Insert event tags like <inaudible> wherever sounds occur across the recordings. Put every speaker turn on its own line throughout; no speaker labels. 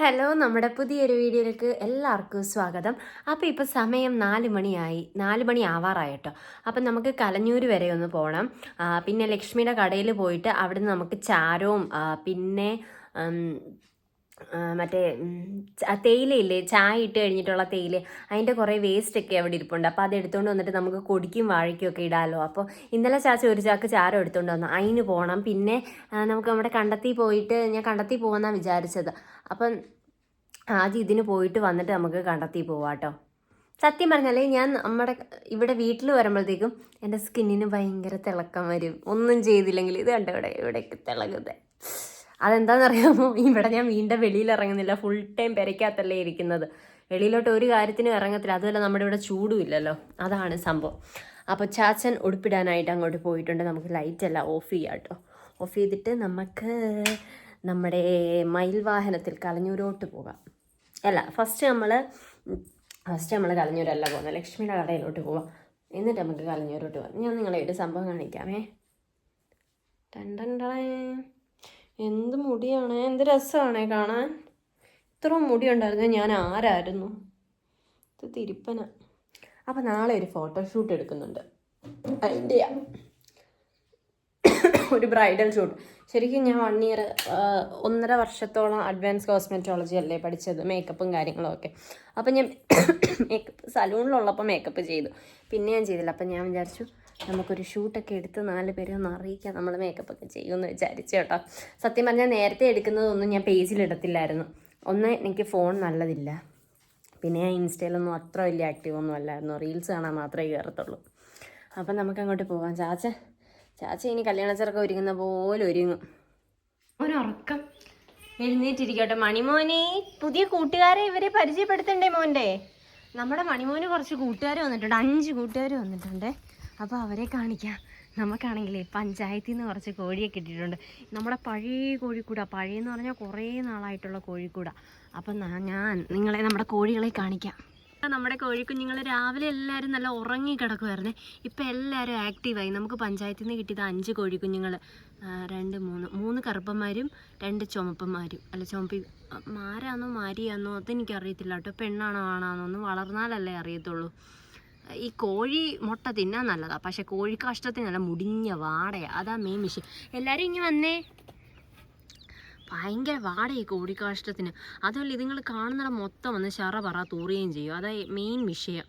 Hello നമ്മുടെ പുതിയൊരു വീഡിയോയിലേക്ക് എല്ലാവർക്കും സ്വാഗതം. അപ്പോൾ ഇപ്പോൾ സമയം നാല് മണിയായി നാല് മണി ആവാറായിട്ടോ അപ്പം നമുക്ക് കലഞ്ഞൂർ വരെ ഒന്ന് പോകണം പിന്നെ ലക്ഷ്മിയുടെ കടയിൽ പോയിട്ട് അവിടുന്ന് നമുക്ക് ചാരവും പിന്നെ മറ്റേ തേയിലയില്ലേ ചായ ഇട്ട് കഴിഞ്ഞിട്ടുള്ള തേയില അതിന്റെ കുറേ വേസ്റ്റ് ഒക്കെ അവിടെ ഇരിപ്പുണ്ട്. അപ്പോൾ അത് എടുത്തുകൊണ്ട് വന്നിട്ട് നമുക്ക് കൊടിക്കും വാഴയ്ക്കും ഒക്കെ ഇടാമല്ലോ അപ്പോൾ ഇന്നലെ ചാച്ച ഒരു ചാക്ക് ചാരം എടുത്തുകൊണ്ട് വന്നു. അതിന് പോകണം പിന്നെ നമുക്ക് നമ്മുടെ കണ്ടത്തി പോയിട്ട് ഞാൻ കണ്ടത്തി പോകുമെന്നാണ് വിചാരിച്ചത്. അപ്പം ആദ്യം ഇതിന് പോയിട്ട് വന്നിട്ട് നമുക്ക് കണ്ടെത്തി പോവാട്ടോ സത്യം പറഞ്ഞാലേ ഞാൻ നമ്മുടെ ഇവിടെ വീട്ടിൽ വരുമ്പോഴത്തേക്കും എന്റെ സ്കിന്നിന് ഭയങ്കര തിളക്കം വരും. ഒന്നും ചെയ്തില്ലെങ്കിൽ. ഇത് കണ്ടോ ഇവിടെ? ഇവിടേക്ക് തിളകുന്നത് അതെന്താണെന്നറിയാമോ? <laughs> ഇവിടെ ഞാൻ വീണ്ടും വെളിയിൽ ഇറങ്ങുന്നില്ല ഫുൾ ടൈം പെരയ്ക്കകത്തല്ലേ ഇരിക്കുന്നത്. വെളിയിലോട്ട് ഒരു കാര്യത്തിനും ഇറങ്ങത്തില്ല. അതുമല്ല നമ്മുടെ ഇവിടെ ചൂടുമില്ലല്ലോ അതാണ് സംഭവം. അപ്പോൾ ചാച്ചൻ ഉടുപ്പിടാനായിട്ട് അങ്ങോട്ട് പോയിട്ടുണ്ട്. നമുക്ക് ലൈറ്റ് എല്ലാം ഓഫ് ചെയ്യാം കേട്ടോ. ഓഫ് ചെയ്തിട്ട് നമുക്ക് നമ്മുടെ മയിൽ വാഹനത്തിൽ കളഞ്ഞൂരോട്ട് പോകാം. അല്ല ഫസ്റ്റ് നമ്മൾ ഫസ്റ്റ് നമ്മൾ കളഞ്ഞൂരല്ല പോകുന്നത്. ലക്ഷ്മിയുടെ കടയിലോട്ട് പോവാം. എന്നിട്ട് നമുക്ക് കളഞ്ഞൂരോട്ട് പോകാം. ഞാൻ നിങ്ങളെ ഒരു സംഭവം കാണിക്കാമേ. ടടേ. എന്ത് മുടിയാണ്? എന്ത് രസമാണ് കാണാൻ? ഇത്ര മുടി ഉണ്ടായിരുന്നു ഞാൻ ആരായിരുന്നു? ഇത് തിരുപ്പന. അപ്പം നാളെ ഒരു ഫോട്ടോഷൂട്ട് എടുക്കുന്നുണ്ട്. അതിന്റെ ഒരു ബ്രൈഡൽ ഷൂട്ട് ശരിക്കും ഞാൻ വൺ ഇയർ ഒന്നര വർഷത്തോളം അഡ്വാൻസ് കോസ്മെറ്റോളജി അല്ലേ പഠിച്ചത്? മേക്കപ്പും കാര്യങ്ങളും ഒക്കെ. അപ്പം ഞാൻ മേക്കപ്പ് സലൂണിലുള്ളപ്പോൾ മേക്കപ്പ് ചെയ്തു. പിന്നെ ഞാൻ ചെയ്തില്ല. അപ്പം ഞാൻ വിചാരിച്ചു നമുക്കൊരു ഷൂട്ടൊക്കെ എടുത്ത് നാല് പേരെ ഒന്ന് അറിയിക്കാം. നമ്മൾ മേക്കപ്പ് ഒക്കെ ചെയ്യുമെന്ന് വിചാരിച്ചു കേട്ടോ. സത്യം പറഞ്ഞാൽ നേരത്തെ എടുക്കുന്നതൊന്നും ഞാൻ പേജിൽ ഇടത്തില്ലായിരുന്നു. ഒന്ന് എനിക്ക് ഫോൺ നല്ലതില്ല. പിന്നെ ഞാൻ ഇൻസ്റ്റയിലൊന്നും അത്ര വലിയ ആക്റ്റീവ് ഒന്നും അല്ലായിരുന്നു. റീൽസ് കാണാൻ മാത്രമേ കയറത്തുള്ളൂ അപ്പം നമുക്ക് അങ്ങോട്ട് പോകാം ചാച്ച ചാച്ച ഇനി കല്യാണ ചെറുക്കം ഒരുങ്ങുന്ന പോലെ ഒരുങ്ങും. ഉറക്കം എഴുന്നേറ്റിരിക്കട്ടെ. മണിമോനെ പുതിയ കൂട്ടുകാരെ ഇവരെ പരിചയപ്പെടുത്തണ്ടേ മോന്റെ? നമ്മുടെ മണിമോന് കുറച്ച് കൂട്ടുകാർ വന്നിട്ടുണ്ട്. അഞ്ച് കൂട്ടുകാർ വന്നിട്ടുണ്ട്. അപ്പോൾ അവരെ കാണിക്കാം. നമുക്കാണെങ്കിലേ പഞ്ചായത്തിൽ നിന്ന് കുറച്ച് കോഴിയെ കിട്ടിയിട്ടുണ്ട്. നമ്മുടെ പഴയ കോഴിക്കൂട. പഴയെന്ന് പറഞ്ഞാൽ കുറേ നാളായിട്ടുള്ള കോഴിക്കൂട. അപ്പം ഞാൻ നിങ്ങളെ നമ്മുടെ കോഴികളെ കാണിക്കാം. നമ്മുടെ കോഴിക്കുഞ്ഞുങ്ങൾ രാവിലെ എല്ലാവരും നല്ല ഉറങ്ങി കിടക്കുമായിരുന്നേ ഇപ്പം എല്ലാവരും ആക്റ്റീവായി. നമുക്ക് പഞ്ചായത്തിൽ നിന്ന് കിട്ടിയത് അഞ്ച് കോഴിക്കുഞ്ഞുങ്ങൾ രണ്ട് മൂന്ന്. മൂന്ന് കറുപ്പന്മാരും രണ്ട് ചുമപ്പന്മാരും. അല്ല ചുമപ്പി മാരാന്നോ മാരിയാന്നോ അതെനിക്കറിയത്തില്ല കേട്ടോ. പെണ്ണാണോ ആണാന്നോ ഒന്ന് വളർന്നാലല്ലേ അറിയത്തുള്ളൂ. ഈ കോഴി മുട്ട തിന്നാൻ നല്ലതാ. പക്ഷെ കോഴി കാഷ്ടത്തിന് നല്ല മുടിഞ്ഞ വാടയാ. അതാ മെയിൻ വിഷയം എല്ലാവരും ഇങ്ങനെ വന്നേ. ഭയങ്കര വാടയായി കോഴിക്കാഷ്ടത്തിന് അതുമല്ല ഇതുങ്ങൾ കാണുന്നിടം മൊത്തം വന്ന് ശറ പറ തൂറുകയും ചെയ്യും. അതാ മെയിൻ വിഷയം.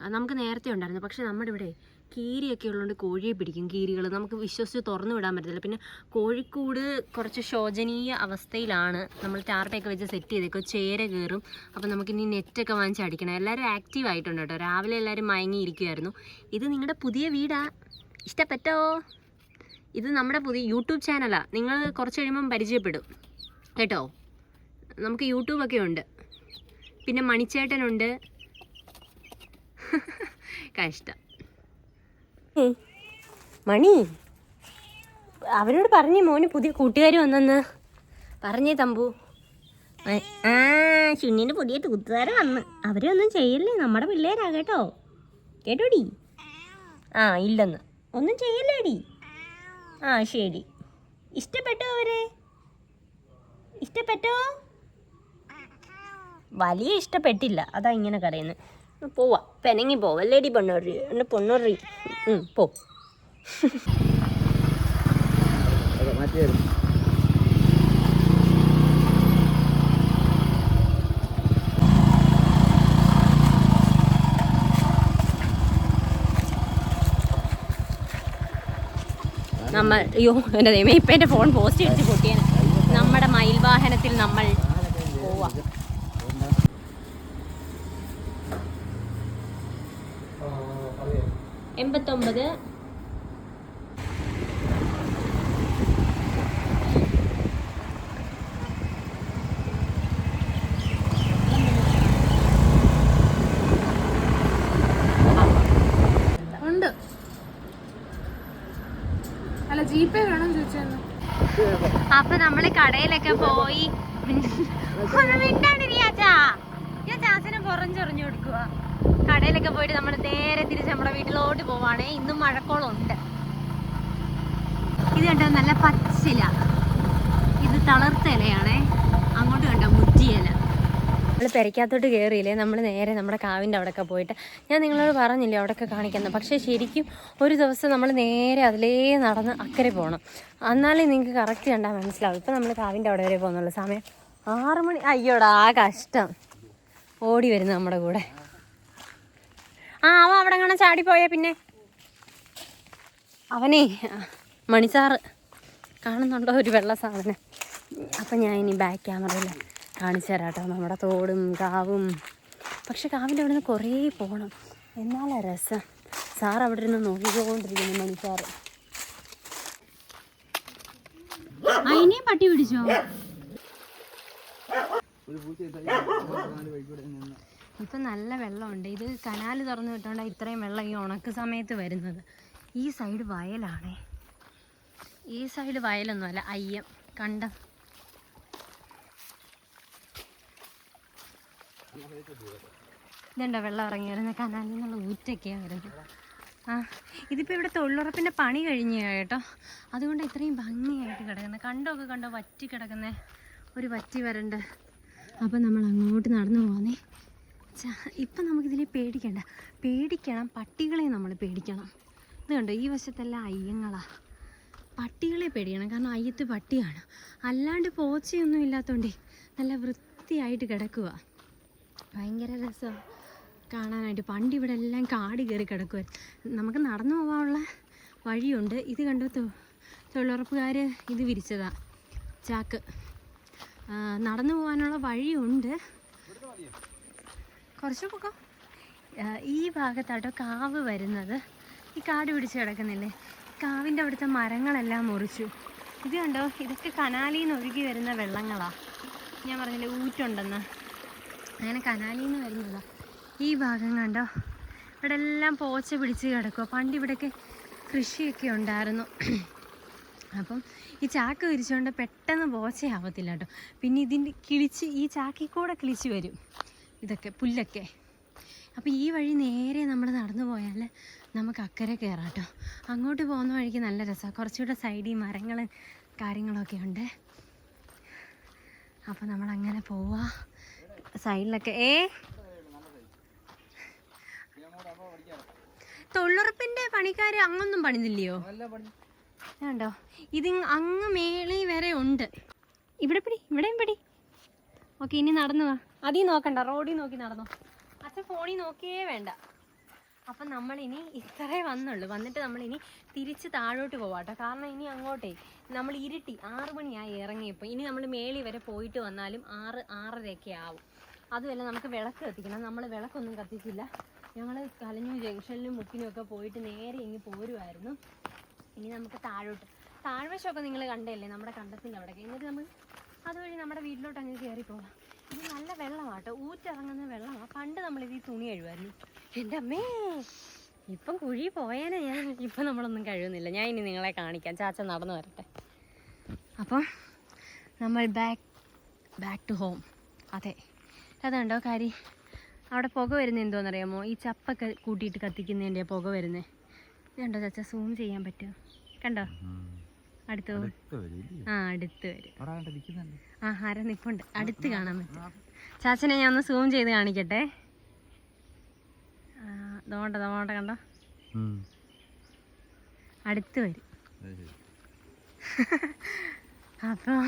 നമുക്ക് നേരത്തെ ഉണ്ടായിരുന്നു. പക്ഷെ നമ്മുടെ ഇവിടെ കീരിയൊക്കെ ഉള്ളതുകൊണ്ട് കോഴിയെ പിടിക്കും. കീരികൾ നമുക്ക് വിശ്വസിച്ച് തുറന്നു വിടാൻ പറ്റത്തില്ല. പിന്നെ കോഴിക്കൂട് കുറച്ച് ശോചനീയ അവസ്ഥയിലാണ് നമ്മൾ ടാർട്ടയൊക്കെ വെച്ച് സെറ്റ് ചെയ്തേക്കോ ചേര കയറും. അപ്പോൾ നമുക്കിനി നെറ്റൊക്കെ വാങ്ങിച്ച് അടിക്കണം. എല്ലാവരും ആക്റ്റീവ് ആയിട്ടുണ്ട് കേട്ടോ. രാവിലെ എല്ലാവരും മയങ്ങിയിരിക്കുമായിരുന്നു ഇത് നിങ്ങളുടെ പുതിയ വീടാ? ഇഷ്ടപ്പെട്ടോ? ഇത് നമ്മുടെ പുതിയ യൂട്യൂബ് ചാനലാണ് നിങ്ങൾ കുറച്ച് കഴിയുമ്പം പരിചയപ്പെടും. കേട്ടോ? നമുക്ക് യൂട്യൂബൊക്കെ ഉണ്ട്. പിന്നെ മണിച്ചേട്ടനുണ്ട്. <laughs> കഷ്ടം മണി അവരോട് പറഞ്ഞേ മോന് പുതിയ കൂട്ടുകാർ വന്നെന്ന്. പറഞ്ഞേ തമ്പു. ആ- ചുന്നിന്റെ പുതിയ കൂട്ടുകാരൻ വന്ന്. അവരൊന്നും ചെയ്യല്ലേ? നമ്മുടെ പിള്ളേരാ കേട്ടോ കേട്ടോടി? ആ ഇല്ലെന്ന്. ഒന്നും ചെയ്യല്ലേടി? ആ ശരി. ഇഷ്ടപ്പെട്ടോ അവരെ? ഇഷ്ടപ്പെട്ടോ? വലിയ ഇഷ്ടപ്പെട്ടില്ല. അതാ ഇങ്ങനെ കരയുന്നത് പോവാ. പെനങ്ങി പോവല്ലേടി പൊണ്ണൂറി? എന്നെ പൊണ്ണൂറി. പോ. നമ്മൾ അയ്യോ എന്റെ ദൈവം ഇപ്പം എന്റെ ഫോൺ പോസ്റ്റ് ഇടിച്ച് പൊട്ടിയാണ് നമ്മുടെ മയിൽ വാഹനത്തിൽ നമ്മൾ പോവാ. എൺപത്തൊമ്പത്.
ഉണ്ട്. അല്ല ജിപേ വേണം ചോദിച്ചു
അപ്പൊ നമ്മൾ കടയിലൊക്കെ പോയി <laughs> ഒന്ന് മിണ്ടാണ്ടിരി ചാച്ചാ. ഞാൻ ചാച്ചനെ ചൊറിഞ്ഞു കൊടുക്കുക കടയിലൊക്കെ പോയിട്ട് നമ്മൾ നേരെ തിരിച്ച് നമ്മുടെ വീട്ടിലോട്ട് പോവാണ്. ഇന്നും മഴക്കോളുണ്ട് ഇത് കണ്ടോ? നല്ല പച്ചില. ഇത് തളർത്ത ഇലയാണേ. അങ്ങോട്ട് കണ്ടോ? മുറ്റിയില നമ്മൾ പെരയ്ക്കകത്തോട്ട് കയറിയില്ലേ നമ്മൾ നേരെ നമ്മുടെ കാവിന്റെ അവിടെയൊക്കെ പോയിട്ട്. ഞാൻ നിങ്ങളോട് പറഞ്ഞില്ലേ അവിടെയൊക്കെ കാണിക്കുന്നത് പക്ഷേ ശരിക്കും ഒരു ദിവസം നമ്മൾ നേരെ അതിലേ നടന്ന് അക്കരെ പോകണം എന്നാലേ നിങ്ങൾക്ക് കറക്റ്റ് കണ്ടാൽ മനസ്സിലാവും. ഇപ്പം നമ്മൾ കാവിന്റെ അവിടെ വരെ പോകുന്നുള്ള. സമയം ആറ് മണി അയ്യോടാ കഷ്ടം. ഓടി വരുന്നു നമ്മുടെ കൂടെ. ആ അവൻ അവിടെ കാണാൻ ചാടിപ്പോയാ പിന്നെ. അവനേ മണിസാറ് കാണുന്നുണ്ടോ ഒരു വെള്ള സാധനം? അപ്പം ഞാൻ ഇനി ബാക്ക് ക്യാമറയിൽ കാണിച്ചു തരാം കേട്ടോ നമ്മുടെ തോടും കാവും. പക്ഷെ കാവിന്റെ അവിടെ നിന്ന് കുറേ പോകണം എന്നാലാ രസം. സാർ അവിടെ ഇരുന്ന് നോക്കിക്കൊണ്ടിരിക്കുന്നു മണിസാറ്. അതിനെയും പട്ടി പിടിച്ചോ? ഇപ്പം നല്ല വെള്ളമുണ്ട്. ഇത് കനാൽ തുറന്നു വിട്ടോണ്ടാണ് ഇത്രയും വെള്ളം ഈ ഉണക്ക് സമയത്ത് വരുന്നത്. ഈ സൈഡ് വയലാണേ. ഈ സൈഡ് വയലൊന്നുമല്ല അയ്യം കണ്ടം. ഇതുണ്ടോ വെള്ളം ഇറങ്ങി വരുന്ന കനാലിൽ നിന്നുള്ള ഊറ്റൊക്കെയാണ് വരുന്നത്. ആ ഇതിപ്പോൾ ഇവിടെ തൊഴിലുറപ്പിന്റെ പണി കഴിഞ്ഞ കേട്ടോ. അതുകൊണ്ട് ഇത്രയും ഭംഗിയായിട്ട് കിടക്കുന്നത് കണ്ടോക്കെ കണ്ടോ വറ്റി കിടക്കുന്നേ. ഒരു വറ്റി വരണ്ട്. അപ്പം നമ്മൾ അങ്ങോട്ട് നടന്നു പോകാനേ ഇപ്പം നമുക്കിതിനെ പേടിക്കണ്ട. പേടിക്കണം പട്ടികളെ നമ്മൾ പേടിക്കണം. ഇത് കണ്ടോ ഈ വശത്തെല്ലാം അയ്യങ്ങളാ. പട്ടികളെ പേടിക്കണം കാരണം അയ്യത്ത് പട്ടിയാണ്. അല്ലാണ്ട് പോച്ചയൊന്നും ഇല്ലാത്തതുകൊണ്ടേ നല്ല വൃത്തിയായിട്ട് കിടക്കുക ഭയങ്കര രസം കാണാനായിട്ട്. പണ്ട് ഇവിടെ എല്ലാം കാട് കയറി കിടക്കുമായിരുന്നു നമുക്ക് നടന്നു പോകാനുള്ള വഴിയുണ്ട്. ഇത് കണ്ടു തൊഴിലുറപ്പുകാർ ഇത് വിരിച്ചതാ. ചാക്ക്. നടന്നു പോകാനുള്ള വഴിയുണ്ട്. കുറച്ച് പോകാം ആ, ഈ ഭാഗത്താട്ടോ കാവ് വരുന്നത്. ഈ കാട് പിടിച്ച് കിടക്കുന്നില്ലേ? കാവിന്റെ അവിടുത്തെ മരങ്ങളെല്ലാം മുറിച്ചു. ഇത് കണ്ടോ? ഇതൊക്കെ കനാലിൽ നിന്ന് ഒഴുകി വരുന്ന വെള്ളങ്ങളാണ് ഞാൻ പറഞ്ഞില്ലേ ഊറ്റുണ്ടെന്ന്. അങ്ങനെ കനാലിൽ നിന്ന് വരുന്നതാ. ഈ ഭാഗം കണ്ടോ? ഇവിടെ എല്ലാം പോച്ച പിടിച്ച് കിടക്കുക പണ്ട് ഇവിടെയൊക്കെ കൃഷിയൊക്കെ ഉണ്ടായിരുന്നു. അപ്പം ഈ ചാക്ക് വിരിച്ചുകൊണ്ട് പെട്ടെന്ന് പോച്ചയാവത്തില്ല കേട്ടോ. പിന്നെ ഇതിന്റെ കിളിച്ച് ഈ ചാക്കിൽ കൂടെ കിളിച്ച് വരും. ഇതൊക്കെ പുല്ലൊക്കെ. അപ്പോൾ ഈ വഴി നേരെ നമ്മൾ നടന്നു പോയാൽ നമുക്ക് അക്കരെ കയറാം കേട്ടോ അങ്ങോട്ട് പോകുന്ന വഴിക്ക് നല്ല രസമാണ് കുറച്ചുകൂടെ സൈഡിൽ മരങ്ങൾ കാര്യങ്ങളൊക്കെ ഉണ്ട്. അപ്പോൾ നമ്മൾ അങ്ങനെ പോവാ. സൈഡിലൊക്കെ ഏ? തൊള്ളുറപ്പിന്റെ പണിക്കാർ അങ്ങൊന്നും പണിതില്ലയോ? കണ്ടോ? ഇത് അങ്ങ് മേളി വരെ ഉണ്ട്. ഇവിടെ പിടി ഇവിടെയും പിടി. ഓക്കെ ഇനി നടന്നു വാ. അതീ നോക്കണ്ട റോഡിൽ നോക്കി നടന്നോ. അച്ഛൻ ഫോണിൽ നോക്കിയേ വേണ്ട. അപ്പം നമ്മളിനി ഇത്രേ വന്നുള്ളൂ. വന്നിട്ട് നമ്മളിനി തിരിച്ച് താഴോട്ട് പോവാട്ടോ. കാരണം ഇനി അങ്ങോട്ടേ നമ്മൾ ഇരുട്ടി ആറ് മണിയായി ഇറങ്ങിയപ്പോൾ ഇനി നമ്മൾ മേളി വരെ പോയിട്ട് വന്നാലും ആറ് ആറരയൊക്കെ ആവും. അതുമല്ല നമുക്ക് വിളക്ക് കത്തിക്കണം. നമ്മൾ വിളക്കൊന്നും കത്തിച്ചില്ല. ഞങ്ങൾ കലഞ്ഞു ജംഗ്ഷനിലും മുക്കിനും ഒക്കെ പോയിട്ട് നേരെ ഇങ്ങ് പോരുമായിരുന്നു ഇനി നമുക്ക് താഴോട്ട്. താഴ്വശമൊക്കെ നിങ്ങൾ കണ്ടല്ലേ നമ്മുടെ കണ്ടത്തിന്റെ അവിടെ എന്നിട്ട് നമ്മൾ അതുവഴി നമ്മുടെ വീട്ടിലോട്ട് അങ്ങ് കയറി പോകാം ഇത് നല്ല വെള്ളമാട്ടോ ഊറ്റിറങ്ങുന്ന വെള്ളമാണ് പണ്ട് നമ്മൾ ഇത് തുണി കഴിവായിരുന്നു. എന്റെ അമ്മേ ഇപ്പം കുഴി പോയാലേ ഞാൻ ഇപ്പം നമ്മളൊന്നും കഴിയുന്നില്ല ഞാൻ ഇനി നിങ്ങളെ കാണിക്കാം. ചാച്ച നടന്നു വരട്ടെ. അപ്പം നമ്മൾ ബാക്ക് ബാക്ക് ടു ഹോം അതെ. അതുണ്ടോ കാരി? അവിടെ പുക വരുന്നത് എന്തോന്നറിയാമോ? ഈ ചപ്പൊക്കെ കൂട്ടിയിട്ട് കത്തിക്കുന്നതിന്റെ പുക വരുന്നത് ഇതുണ്ടോ ചാച്ച? സൂം ചെയ്യാൻ പറ്റുമോ? കണ്ടോ? അടുത്ത്? ആ അടുത്ത് വരും. നിപ്പുണ്ട്. അടുത്ത് കാണാൻ പറ്റും. ചാച്ചനെ ഞാൻ ഒന്ന് സൂം ചെയ്ത് കാണിക്കട്ടെ. ദോണ്ട കണ്ടോ അടുത്ത് വരും. <laughs> അപ്പോൾ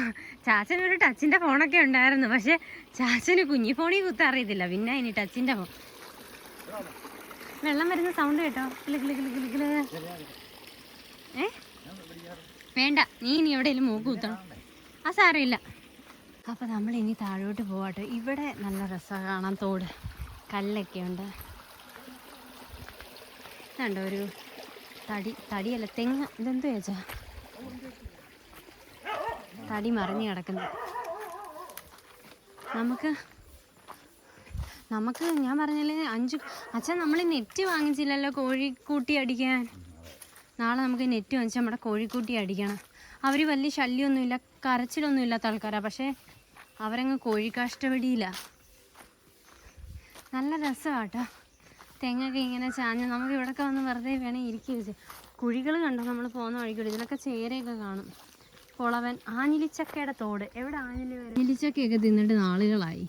ചാച്ചനൊരു ടച്ചിന്റെ ഫോണൊക്കെ ഉണ്ടായിരുന്നു. പക്ഷെ ചാച്ചന് കുഞ്ഞി ഫോണിൽ കുത്താൻ അറിയത്തില്ല. പിന്നെ ഇനി ടച്ചിന്റെ ഫോൺ വെള്ളം വരുന്ന സൗണ്ട് കേട്ടോ. കിളി കിളി കിളി കിളി ഏ? വേണ്ട നീ ഇനി എവിടെയെങ്കിലും മൂക്ക് കുത്തണം. ആ സാരമില്ല അപ്പോൾ നമ്മൾ ഇനി താഴോട്ട് പോവാട്ടോ. ഇവിടെ നല്ല രസമാണ് കാണാൻ തോട്. കല്ലൊക്കെ ഉണ്ട്. ഇതുണ്ടോ ഒരു തടി തടിയല്ല തെങ്ങ്. ഇതെന്തു ചോദിച്ചാ തടി മറിഞ്ഞു കിടക്കുന്നത് നമുക്ക് നമുക്ക് ഞാൻ പറഞ്ഞല്ലേ അഞ്ച് അച്ഛൻ നമ്മൾ നെറ്റ് വാങ്ങിച്ചില്ലല്ലോ കോഴിക്കൂട്ടി അടിക്കാൻ. നാളെ നമുക്ക് നെറ്റ് വാങ്ങിച്ച് നമ്മുടെ കോഴിക്കൂട്ടി അടിക്കണം. അവർ വലിയ ശല്യമൊന്നുമില്ല കരച്ചിലൊന്നും ഇല്ലാത്ത ആൾക്കാരാണ് പക്ഷേ അവരങ്ങ് കോഴിക്കാഷ്ടപടിയില്ല നല്ല രസമാട്ടോ. തെങ്ങൊക്കെ ഇങ്ങനെ ചാഞ്ഞ് നമുക്ക് ഇവിടെയൊക്കെ വന്ന് വെറുതെ വേണേൽ ഇരിക്കുക കുഴികൾ കണ്ടോ? നമ്മൾ പോകുന്ന വഴിക്കൂടി ഇതിലൊക്കെ ചേരയൊക്കെ കാണും. കുളവൻ ആഞ്ഞിലിച്ചക്കയുടെ തോട്. എവിടെ ആഞ്ഞിലി വരെ? ആഞ്ഞിലിച്ചക്കയൊക്കെ തിന്നിട്ട് നാളുകളായി.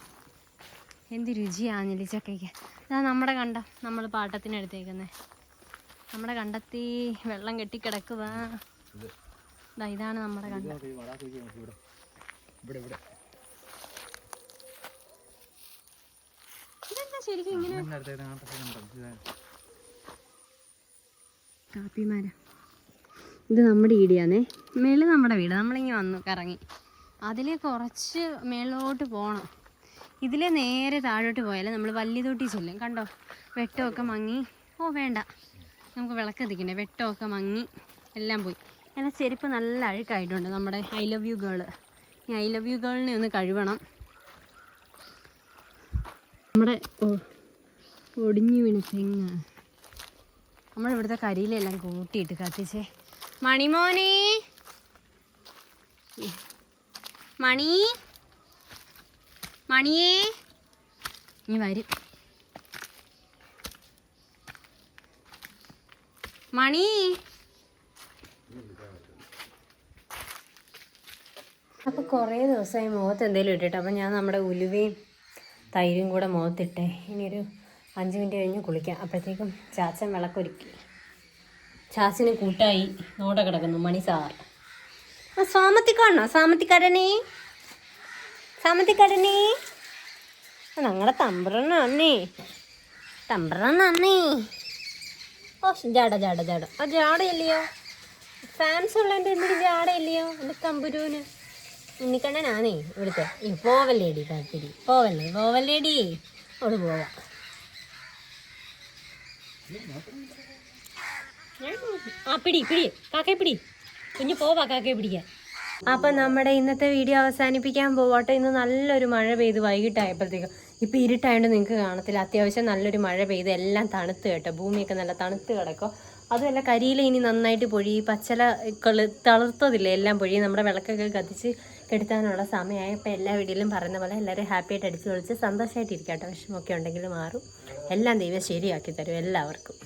എന്ത് രുചിയാണ് ആഞ്ഞിലിച്ചക്കയ്ക്ക്. അതാ നമ്മുടെ കണ്ട? നമ്മൾ പാട്ടത്തിന് എടുത്തേക്കുന്നത് നമ്മുടെ കണ്ടെത്തി വെള്ളം കെട്ടിക്കിടക്കുക ഇതാണ് നമ്മുടെ കണ്ടം ഇതെന്താ ശരിക്കും ഇങ്ങനെ? കാപ്പിമരം. ഇത് നമ്മുടെ ഈടിയാന്നേ മേളിൽ നമ്മുടെ വീട്. നമ്മളിങ്ങി വന്നു കറങ്ങി. അതിൽ കുറച്ച് മേളിലോട്ട് പോകണം ഇതിലെ നേരെ താഴോട്ട് പോയാൽ നമ്മൾ വല്യതൊട്ടി ചെല്ലും. കണ്ടോ? വെട്ടമൊക്കെ മങ്ങി. ഓ വേണ്ട. നമുക്ക് വിളക്ക് എത്തിക്കണ്ടേ വെട്ടമൊക്കെ മങ്ങി എല്ലാം പോയി. എന്നാൽ ചെരുപ്പ് നല്ല അഴുക്കായിട്ടുണ്ട് നമ്മുടെ ഐ ലവ് യു ഗേൾ ഈ ഐ ലവ് യു ഗേളിനെ ഒന്ന് കഴുകണം നമ്മുടെ ഒടിഞ്ഞു വീണ തെങ്ങ്. നമ്മളിവിടുത്തെ കരിയിലെല്ലാം കൂട്ടിയിട്ട് കത്തിച്ചേ. മണിമോനെ. മണി. മണിയേ. ഇനി വരും. മണി. അപ്പോൾ കുറേ ദിവസമായി മുഖത്ത് എന്തെങ്കിലും ഇട്ടിട്ട്. അപ്പം ഞാൻ നമ്മുടെ ഉലുവയും തൈരും കൂടെ മുഖത്തിട്ടേ ഇനിയൊരു അഞ്ച് മിനിറ്റ് കഴിഞ്ഞ് കുളിക്കാം. അപ്പോഴത്തേക്കും ചാച്ചൻ വിളക്കൊരുക്കി. ചാച്ചന് കൂട്ടായി നോട കിടക്കുന്നു. മണി സാർ. ആ സാമത്തിക്കാണോ? സാമത്തിക്കാരനെ? സാമത്തിക്കാരനെ? ഞങ്ങളുടെ തമ്പ്രണ്ണേ തമ്പ്രണ്ണേ ഓ ജാട ജാട ജാട. ആ ഇല്ലയോ ഫാൻസ് ഉള്ളതിന്റെ എന്തൊരു ജാടയില്ലയോ? എന്റെ തമ്പുരൂന്. ഉണ്ണിക്കണ്ണനാണേ ഇവിടുത്തെ. ഈ പോവല്ലേടി താല്പര്യം പോവല്ലേ? പോവല്ലേടി. അവിടെ പോവാം. ആ പിടി പിടി. കാക്കയെ പിടി. കുഞ്ഞു പോവാ കാക്കയെ പിടിക്കാൻ. അപ്പം നമ്മുടെ ഇന്നത്തെ വീഡിയോ അവസാനിപ്പിക്കാൻ പോവട്ടെ. ഇന്ന് നല്ലൊരു മഴ പെയ്ത് വൈകിട്ടായപ്പോഴത്തേക്കും ഇപ്പം ഇരുട്ടായതുകൊണ്ട് നിങ്ങൾക്ക് കാണത്തില്ല. അത്യാവശ്യം നല്ലൊരു മഴ പെയ്ത് എല്ലാം തണുത്ത് കേട്ടോ. ഭൂമിയൊക്കെ നല്ല തണുത്ത് കിടക്കും. അതുമല്ല കരിയില ഇനി നന്നായിട്ട് പൊഴി പച്ചല തളർത്തതില്ലേ? എല്ലാം പൊഴി നമ്മുടെ വിളക്കൊക്കെ കത്തിച്ച് കെടുത്താനുള്ള സമയമായി അപ്പോൾ എല്ലാ വീഡിയോയിലും പറയുന്ന പോലെ എല്ലാവരും ഹാപ്പി ആയിട്ട് അടിച്ച് കളിച്ച് സന്തോഷമായിട്ടിരിക്കട്ടെ വിഷമമൊക്കെ ഉണ്ടെങ്കിൽ മാറും. എല്ലാം ദൈവം ശരിയാക്കി തരും എല്ലാവർക്കും.